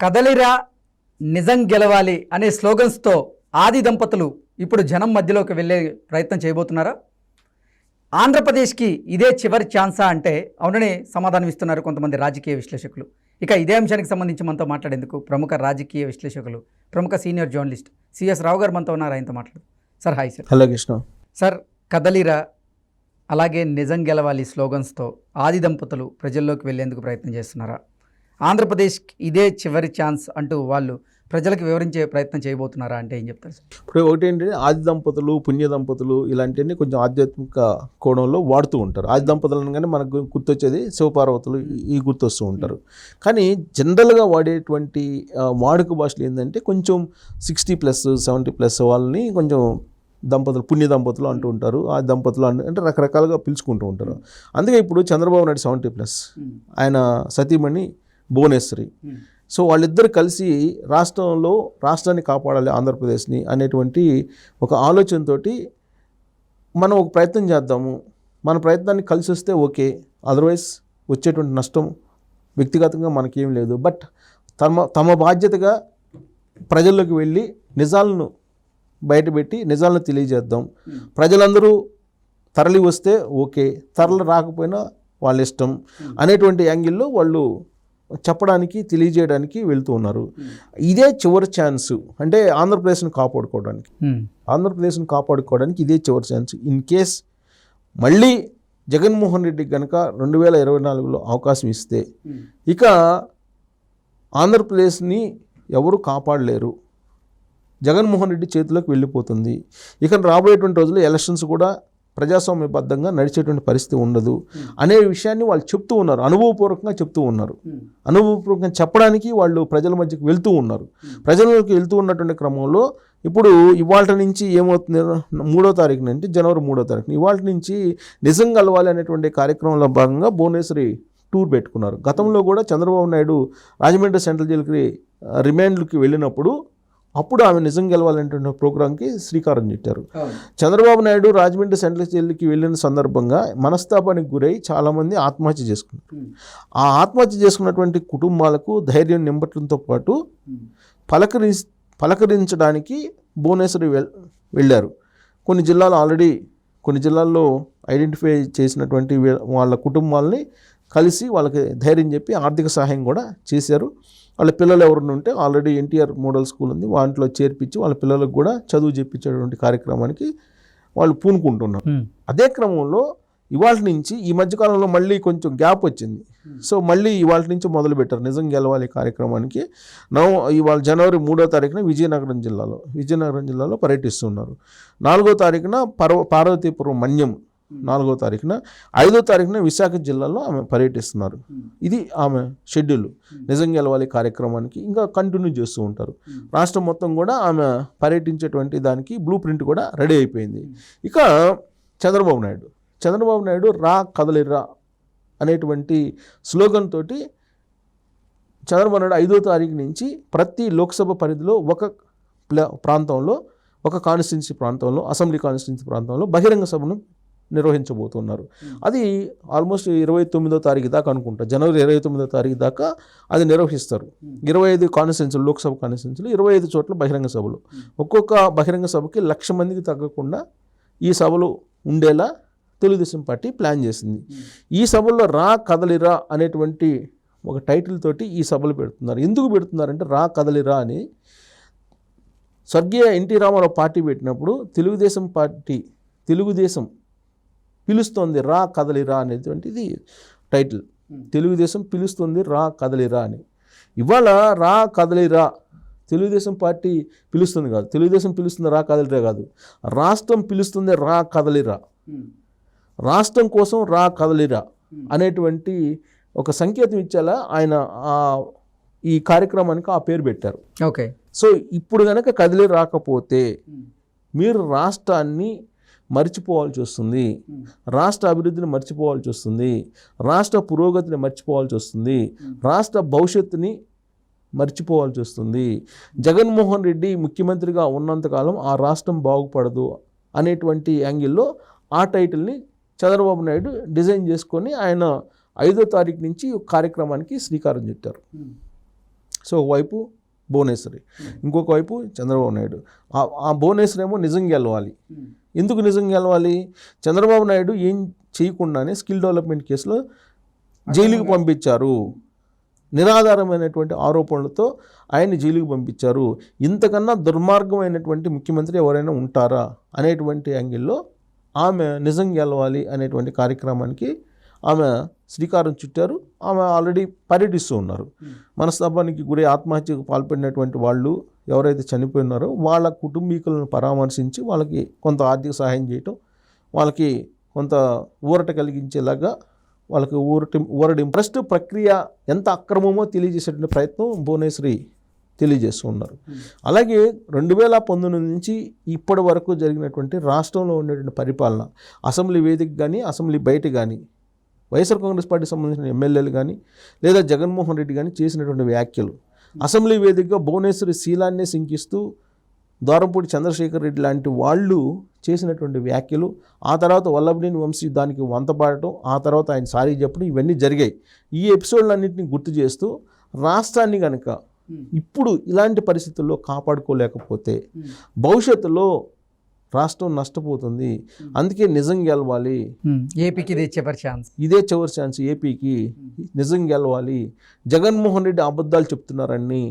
కదలిరా నిజం గెలవాలి అనే స్లోగన్స్తో ఆది దంపతులు ఇప్పుడు జనం మధ్యలోకి వెళ్ళే ప్రయత్నం చేయబోతున్నారా? ఆంధ్రప్రదేశ్కి ఇదే చివరి ఛాన్సా అంటే అవుననే సమాధానం ఇస్తున్నారు కొంతమంది రాజకీయ విశ్లేషకులు. ఇక ఇదే అంశానికి సంబంధించి మనతో మాట్లాడేందుకు ప్రముఖ రాజకీయ విశ్లేషకులు ప్రముఖ సీనియర్ జర్నలిస్ట్ సిఎస్ రావు గారు మనతో ఉన్నారు. ఆయనతో మాట్లాడు. Sir hi sir. Hello Krishna. Sir కదలిరా అలాగే నిజం గెలవాలి స్లోగన్స్తో ఆది దంపతులు ప్రజల్లోకి వెళ్ళేందుకు ప్రయత్నం చేస్తున్నారా? ఆంధ్రప్రదేశ్కి ఇదే చివరి ఛాన్స్ అంటూ వాళ్ళు ప్రజలకు వివరించే ప్రయత్నం చేయబోతున్నారా అంటే ఏం చెప్తారు సార్? ఇప్పుడు ఒకటి ఏంటంటే ఆది దంపతులు పుణ్య దంపతులు ఇలాంటివన్నీ కొంచెం ఆధ్యాత్మిక కోణంలో వాడుతూ ఉంటారు. ఆది దంపతులు అనగానే మనకు గుర్తొచ్చేది శివపార్వతులు ఈ గుర్తొస్తూ ఉంటారు. కానీ జనరల్గా వాడేటువంటి వాడుక భాషలు ఏంటంటే కొంచెం సిక్స్టీ ప్లస్ సెవెంటీ ప్లస్ వాళ్ళని కొంచెం దంపతులు పుణ్య దంపతులు అంటూ ఉంటారు. ఆ దంపతులు అంటూ అంటే రకరకాలుగా పిలుచుకుంటూ ఉంటారు. అందుకే ఇప్పుడు చంద్రబాబు నాయుడు సెవెంటీ ప్లస్. ఆయన సతీమణి భువనేశ్వరి. సో వాళ్ళిద్దరు కలిసి రాష్ట్రంలో రాష్ట్రాన్ని కాపాడాలి ఆంధ్రప్రదేశ్ని అనేటువంటి ఒక ఆలోచనతోటి మనం ఒక ప్రయత్నం చేద్దాము. మన ప్రయత్నాన్ని కలిసి వస్తే ఓకే. అదర్వైజ్ వచ్చేటువంటి నష్టం వ్యక్తిగతంగా మనకేం లేదు. బట్ తమ తమ బాధ్యతగా ప్రజల్లోకి వెళ్ళి నిజాలను బయటపెట్టి నిజాలను తెలియజేద్దాం. ప్రజలందరూ తరలి వస్తే ఓకే. తరలి రాకపోయినా వాళ్ళ ఇష్టం అనేటువంటి యాంగిల్లో వాళ్ళు చెప్పడానికి తెలియజేయడానికి వెళ్తూ ఉన్నారు. ఇదే చివరి ఛాన్స్. అంటే ఆంధ్రప్రదేశ్ని కాపాడుకోవడానికి. ఆంధ్రప్రదేశ్ని కాపాడుకోవడానికి ఇదే చివరి ఛాన్స్. ఇన్ కేస్ మళ్ళీ జగన్మోహన్ రెడ్డికి కనుక రెండు వేల ఇరవై నాలుగులో అవకాశం ఇస్తే ఇక ఆంధ్రప్రదేశ్ని ఎవరు కాపాడలేరు. జగన్మోహన్ రెడ్డి చేతిలోకి వెళ్ళిపోతుంది. ఇక రాబోయేటువంటి రోజుల్లో ఎలక్షన్స్ కూడా ప్రజాస్వామ్యబద్ధంగా నడిచేటువంటి పరిస్థితి ఉండదు అనే విషయాన్ని వాళ్ళు చెప్తూ ఉన్నారు. అనుభవపూర్వకంగా చెప్తూ ఉన్నారు. అనుభవపూర్వకంగా చెప్పడానికి వాళ్ళు ప్రజల మధ్యకి వెళ్తూ ఉన్నారు. ప్రజలకు వెళ్తూ ఉన్నటువంటి క్రమంలో ఇప్పుడు ఇవాళ నుంచి ఏమవుతుంది? మూడో తారీఖు నుంచి జనవరి మూడో తారీఖున. ఇవాళ నుంచి నిజం కలవాలి అనేటువంటి కార్యక్రమంలో భాగంగా భువనేశ్వరి టూర్ పెట్టుకున్నారు. గతంలో కూడా చంద్రబాబు నాయుడు రాజమండ్రి సెంట్రల్ జైలుకి రిమాండ్లకి వెళ్ళినప్పుడు అప్పుడు ఆమె నిజం గెలవాలనేటువంటి ప్రోగ్రాంకి శ్రీకారం చుట్టారు. చంద్రబాబు నాయుడు రాజమండ్రి సెంట్రల్ జైలుకి వెళ్ళిన సందర్భంగా మనస్తాపానికి గురై చాలామంది ఆత్మహత్య చేసుకున్నారు. ఆ ఆత్మహత్య చేసుకున్నటువంటి కుటుంబాలకు ధైర్యం నింపడంతో పాటు పలకరి పలకరించడానికి భువనేశ్వరి వెళ్ళారు. కొన్ని జిల్లాలు ఆల్రెడీ కొన్ని జిల్లాల్లో ఐడెంటిఫై చేసినటువంటి వాళ్ళ కుటుంబాలని కలిసి వాళ్ళకి ధైర్యం చెప్పి ఆర్థిక సహాయం కూడా చేశారు. వాళ్ళ పిల్లలు ఎవరైనా ఉంటే ఆల్రెడీ ఎన్టీఆర్ మోడల్ స్కూల్ ఉంది. వాటిలో చేర్పించి వాళ్ళ పిల్లలకు కూడా చదువు చెప్పించేటువంటి కార్యక్రమానికి వాళ్ళు పూనుకుంటున్నారు. అదే క్రమంలో ఇవాళ నుంచి ఈ మధ్యకాలంలో మళ్ళీ కొంచెం గ్యాప్ వచ్చింది. సో మళ్ళీ ఇవాళ నుంచి మొదలు పెట్టారు. నిజం గెలవాలి కార్యక్రమానికి. నవ ఇవాళ జనవరి మూడో తారీఖున విజయనగరం జిల్లాలో విజయనగరం జిల్లాలో పర్యటిస్తున్నారు. నాలుగో తారీఖున పర్వ పార్వతీపురం మన్యం నాలుగో తారీఖున ఐదో తారీఖున విశాఖ జిల్లాలో ఆమె పర్యటిస్తున్నారు. ఇది ఆమె షెడ్యూల్ నిజం గెలవాలి కార్యక్రమానికి ఇంకా కంటిన్యూ చేస్తూ ఉంటారు. రాష్ట్రం మొత్తం కూడా ఆమె పర్యటించేటువంటి దానికి బ్లూ ప్రింట్ కూడా రెడీ అయిపోయింది. ఇక చంద్రబాబు నాయుడు. చంద్రబాబు నాయుడు రా కదలిరా అనేటువంటి స్లోగన్ తోటి చంద్రబాబు నాయుడు ఐదో తారీఖు నుంచి ప్రతి లోక్సభ పరిధిలో ఒక ప్రాంతంలో ఒక కాన్స్టిట్యున్సీ ప్రాంతంలో అసెంబ్లీ కాన్స్టిట్యున్సీ ప్రాంతంలో బహిరంగ సభను నిర్వహించబోతున్నారు. అది ఆల్మోస్ట్ ఇరవై తొమ్మిదో తారీఖు దాకా అనుకుంటా. జనవరి ఇరవై తొమ్మిదో తారీఖు దాకా అది నిర్వహిస్తారు. ఇరవై ఐదు కాన్స్టిట్యున్సీలు లోక్సభ కాన్స్టిట్యున్సీలు ఇరవై ఐదు చోట్ల బహిరంగ సభలు. ఒక్కొక్క బహిరంగ సభకి లక్ష మందికి తగ్గకుండా ఈ సభలు ఉండేలా తెలుగుదేశం పార్టీ ప్లాన్ చేసింది. ఈ సభల్లో రా కదలిరా అనేటువంటి ఒక టైటిల్ తోటి ఈ సభలు పెడుతున్నారు. ఎందుకు పెడుతున్నారంటే రా కదలిరా అని స్వర్గీయ ఎన్టీ రామారావు పార్టీ పెట్టినప్పుడు తెలుగుదేశం పార్టీ తెలుగుదేశం పిలుస్తోంది రా కదలిరా అనేటువంటిది టైటిల్. తెలుగుదేశం పిలుస్తుంది రా కదలిరా అని. ఇవాళ రా కదలిరా తెలుగుదేశం పార్టీ పిలుస్తుంది కాదు. తెలుగుదేశం పిలుస్తుంది రా కదలిరా కాదు. రాష్ట్రం పిలుస్తుంది రా కదలిరా రాష్ట్రం కోసం రా కదలిరా అనేటువంటి ఒక సంకేతం ఇచ్చేలా ఆయన ఈ కార్యక్రమానికి ఆ పేరు పెట్టారు. ఓకే. సో ఇప్పుడు కనుక కదిలి రాకపోతే మీరు రాష్ట్రాన్ని మర్చిపోవాల్సి వస్తుంది. రాష్ట్ర అభివృద్ధిని మర్చిపోవాల్సి వస్తుంది. రాష్ట్ర పురోగతిని మర్చిపోవాల్సి వస్తుంది. రాష్ట్ర భవిష్యత్తుని మర్చిపోవాల్సి వస్తుంది. జగన్మోహన్ రెడ్డి ముఖ్యమంత్రిగా ఉన్నంతకాలం ఆ రాష్ట్రం బాగుపడదు అనేటువంటి యాంగిల్లో ఆ టైటిల్ని చంద్రబాబు నాయుడు డిజైన్ చేసుకొని ఆయన ఐదో తారీఖు నుంచి కార్యక్రమానికి శ్రీకారం చుట్టారు. సో ఒకవైపు భువనేశ్వరి. ఇంకొక వైపు చంద్రబాబు నాయుడు. ఆ- భువనేశ్వరి ఏమో నిజం గెలవాలి. ఎందుకు నిజం గెలవాలి? చంద్రబాబు నాయుడు ఏం చేయకుండానే స్కిల్ డెవలప్మెంట్ కేసులో జైలుకి పంపించారు. నిరాధారమైనటువంటి ఆరోపణలతో ఆయన్ని జైలుకి పంపించారు. ఇంతకన్నా దుర్మార్గమైనటువంటి ముఖ్యమంత్రి ఎవరైనా ఉంటారా? అనేటువంటి యాంగిల్లో ఆమె నిజం గెలవాలి అనేటువంటి కార్యక్రమానికి ఆమె శ్రీకారం చుట్టారు. ఆమె ఆల్రెడీ పర్యటిస్తూ ఉన్నారు. మనస్తాపానికి గురి ఆత్మహత్యకు పాల్పడినటువంటి వాళ్ళు ఎవరైతే చనిపోయినారో వాళ్ళ కుటుంబీకులను పరామర్శించి వాళ్ళకి కొంత ఆర్థిక సహాయం చేయటం వాళ్ళకి కొంత ఊరట కలిగించేలాగా వాళ్ళకి ఊరటి ఊరడి ఫస్ట్ ప్రక్రియ ఎంత అక్రమమో తెలియజేసేటువంటి ప్రయత్నం భువనేశ్వరి తెలియజేస్తూ ఉన్నారు. అలాగే రెండు వేల పంతొమ్మిది నుంచి ఇప్పటి వరకు జరిగినటువంటి రాష్ట్రంలో ఉండేటువంటి పరిపాలన అసెంబ్లీ వేదిక కానీ అసెంబ్లీ బయట కానీ వైఎస్ఆర్ కాంగ్రెస్ పార్టీకి సంబంధించిన ఎమ్మెల్యేలు కానీ లేదా జగన్మోహన్ రెడ్డి కానీ చేసినటువంటి వ్యాఖ్యలు. అసెంబ్లీ వేదికగా భువనేశ్వరి శీలాన్నే శంకిస్తూ ద్వారంపూడి చంద్రశేఖర్ రెడ్డి లాంటి వాళ్ళు చేసినటువంటి వ్యాఖ్యలు ఆ తర్వాత వల్లభనేని వంశీ దానికి వంతపాడటం ఆ తర్వాత ఆయన సారీ చెప్పడం ఇవన్నీ జరిగాయి. ఈ ఎపిసోడ్లన్నింటినీ గుర్తు చేస్తూ రాష్ట్రాన్ని కనుక ఇప్పుడు ఇలాంటి పరిస్థితుల్లో కాపాడుకోలేకపోతే భవిష్యత్తులో రాష్ట్రం నష్టపోతుంది. అందుకే నిజం గెలవాలి. ఏపీకి ఇది చివరి ఛాన్స్ ఇదే చివరి ఛాన్స్ ఏపీకి నిజం గెలవాలి. జగన్మోహన్ రెడ్డి అబద్ధాలు చెప్తున్నారని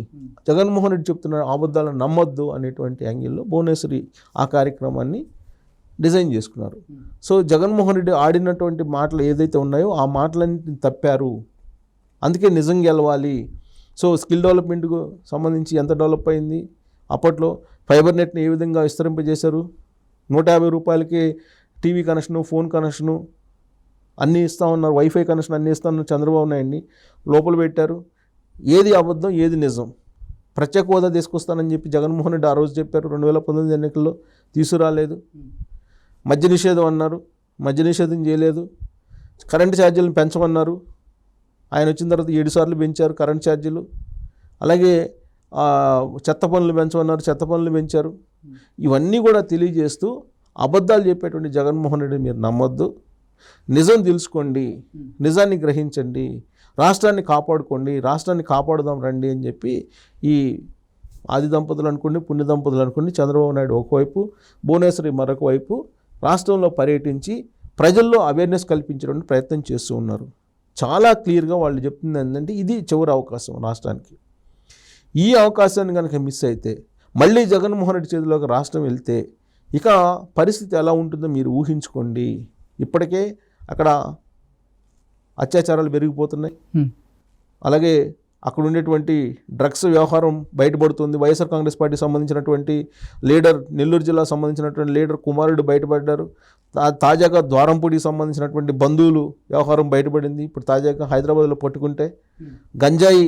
జగన్మోహన్ రెడ్డి చెప్తున్న అబద్ధాలను నమ్మొద్దు అనేటువంటి యాంగిల్లో భువనేశ్వరి ఆ కార్యక్రమాన్ని డిజైన్ చేసుకున్నారు. సో జగన్మోహన్ రెడ్డి ఆడినటువంటి మాటలు ఏదైతే ఉన్నాయో ఆ మాటలన్నింటిని తప్పారు. అందుకే నిజం గెలవాలి. సో స్కిల్ డెవలప్మెంట్కు సంబంధించి ఎంత డెవలప్ అయింది? అప్పట్లో ఫైబర్ నెట్ని ఏ విధంగా విస్తరింపజేశారు? నూట యాభై రూపాయలకి టీవీ కనెక్షను ఫోన్ కనెక్షను అన్నీ ఇస్తా ఉన్నారు. వైఫై కనెక్షన్ అన్నీ ఇస్తా ఉన్నారు. చంద్రబాబు నాయుడిని లోపల పెట్టారు. ఏది అబద్ధం ఏది నిజం? ప్రత్యేక హోదా తీసుకొస్తానని చెప్పి జగన్మోహన్ రెడ్డి ఆ రోజు చెప్పారు. రెండు వేల పంతొమ్మిది ఎన్నికల్లో తీసుకురాలేదు. మద్య నిషేధం అన్నారు. మద్య నిషేధం చేయలేదు. కరెంటు ఛార్జీలను పెంచమన్నారు. ఆయన వచ్చిన తర్వాత ఏడు సార్లు పెంచారు కరెంట్ ఛార్జీలు. అలాగే చెత్త పనులు పెంచమన్నారు. చెత్త పనులు పెంచారు. ఇవన్నీ కూడా తెలియజేస్తూ అబద్ధాలు చెప్పేటువంటి జగన్మోహన్ రెడ్డి మీరు నమ్మొద్దు. నిజం తెలుసుకోండి. నిజాన్ని గ్రహించండి. రాష్ట్రాన్ని కాపాడుకోండి. రాష్ట్రాన్ని కాపాడుదాం రండి అని చెప్పి ఈ ఆది దంపతులు అనుకోండి పుణ్య దంపతులు అనుకోండి చంద్రబాబు నాయుడు ఒకవైపు భువనేశ్వరి మరొక వైపు రాష్ట్రంలో పర్యటించి ప్రజల్లో అవేర్నెస్ కల్పించడానికి ప్రయత్నం చేస్తూ ఉన్నారు. చాలా క్లియర్గా వాళ్ళు చెప్తుంది ఏంటంటే ఇది చివరి అవకాశం రాష్ట్రానికి. ఈ అవకాశాన్ని కనుక మిస్ అయితే మళ్ళీ జగన్మోహన్ రెడ్డి చేతిలోకి రాష్ట్రం వెళ్తే ఇక పరిస్థితి ఎలా ఉంటుందో మీరు ఊహించుకోండి. ఇప్పటికే అక్కడ అత్యాచారాలు పెరిగిపోతున్నాయి. అలాగే అక్కడ ఉండేటువంటి డ్రగ్స్ వ్యవహారం బయటపడుతుంది. వైఎస్ఆర్ కాంగ్రెస్ పార్టీ సంబంధించినటువంటి లీడర్ నెల్లూరు జిల్లా సంబంధించినటువంటి లీడర్ కుమారుడు బయటపడ్డారు. తాజాగా ద్వారంపూడికి సంబంధించినటువంటి బంధువులు వ్యవహారం బయటపడింది. ఇప్పుడు తాజాగా హైదరాబాద్లో పట్టుకుంటే గంజాయి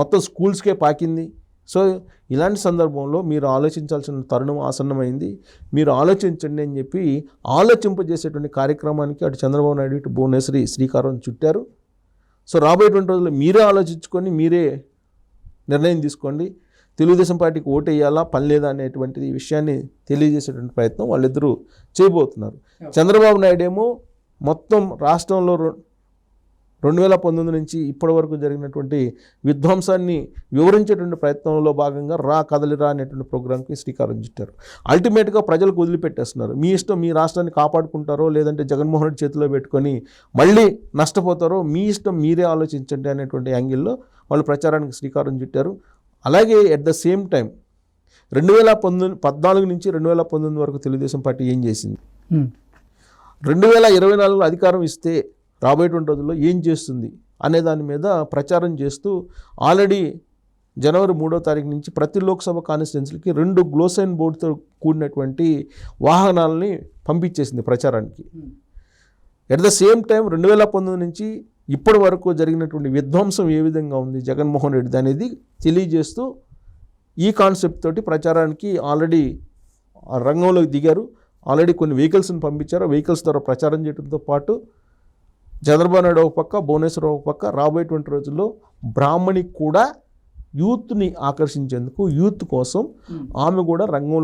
మొత్తం స్కూల్స్కే పాకింది. సో ఇలాంటి సందర్భంలో మీరు ఆలోచించాల్సిన తరుణం ఆసన్నమైంది. మీరు ఆలోచించండి అని చెప్పి ఆలోచింపజేసేటువంటి కార్యక్రమానికి అటు చంద్రబాబు నాయుడు ఇటు భువనేశ్వరి శ్రీకారం చుట్టారు. సో రాబోయేటువంటి రోజుల్లో మీరే ఆలోచించుకొని మీరే నిర్ణయం తీసుకోండి. తెలుగుదేశం పార్టీకి ఓటు వేయాలా పని లేదా అనేటువంటి విషయాన్ని తెలియజేసేటువంటి ప్రయత్నం వాళ్ళిద్దరూ చేయబోతున్నారు. చంద్రబాబు నాయుడు ఏమో మొత్తం రాష్ట్రంలో రొ- రెండు వేల పంతొమ్మిది నుంచి ఇప్పటి వరకు జరిగినటువంటి విధ్వంసాన్ని వివరించేటువంటి ప్రయత్నంలో భాగంగా రా కదలిరా అనేటువంటి ప్రోగ్రాంకి శ్రీకారం చుట్టారు. అల్టిమేట్గా ప్రజలకు వదిలిపెట్టేస్తున్నారు. మీ ఇష్టం మీ రాష్ట్రాన్ని కాపాడుకుంటారో లేదంటే జగన్మోహన్ రెడ్డి చేతిలో పెట్టుకొని మళ్ళీ నష్టపోతారో మీ ఇష్టం మీరే ఆలోచించండి అనేటువంటి యాంగిల్లో వాళ్ళు ప్రచారానికి శ్రీకారం చుట్టారు. అలాగే ఎట్ ద సేమ్ టైం రెండు వేల పంతొమ్మిది పద్నాలుగు నుంచి రెండు వేల పంతొమ్మిది వరకు తెలుగుదేశం పార్టీ ఏం చేసింది? రెండు వేల ఇరవై నాలుగులో అధికారం ఇస్తే రాబోయేటువంటి రోజుల్లో ఏం చేస్తుంది అనే దాని మీద ప్రచారం చేస్తూ ఆల్రెడీ జనవరి మూడో తారీఖు నుంచి ప్రతి లోక్సభ కాన్స్టిట్యున్సీలకి రెండు గ్లోసైన్ బోర్డుతో కూడినటువంటి వాహనాలని పంపించేసింది ప్రచారానికి. ఎట్ ద సేమ్ టైం రెండు వేల పంతొమ్మిది నుంచి ఇప్పటి వరకు జరిగినటువంటి విధ్వంసం ఏ విధంగా ఉంది జగన్మోహన్ రెడ్డి అనేది తెలియజేస్తూ ఈ కాన్సెప్ట్ తోటి ప్రచారానికి ఆల్రెడీ ఆ రంగంలోకి దిగారు. ఆల్రెడీ కొన్ని వెహికల్స్ని పంపించారు. వెహికల్స్ ద్వారా ప్రచారం చేయడంతో పాటు చంద్రబాబు నాయుడు ఒక పక్క భువనేశ్వర్ ఒక పక్క రాబోయేటువంటి రోజుల్లో బ్రాహ్మణి కూడా యూత్ని ఆకర్షించేందుకు యూత్ కోసం ఆమె కూడా రంగంలో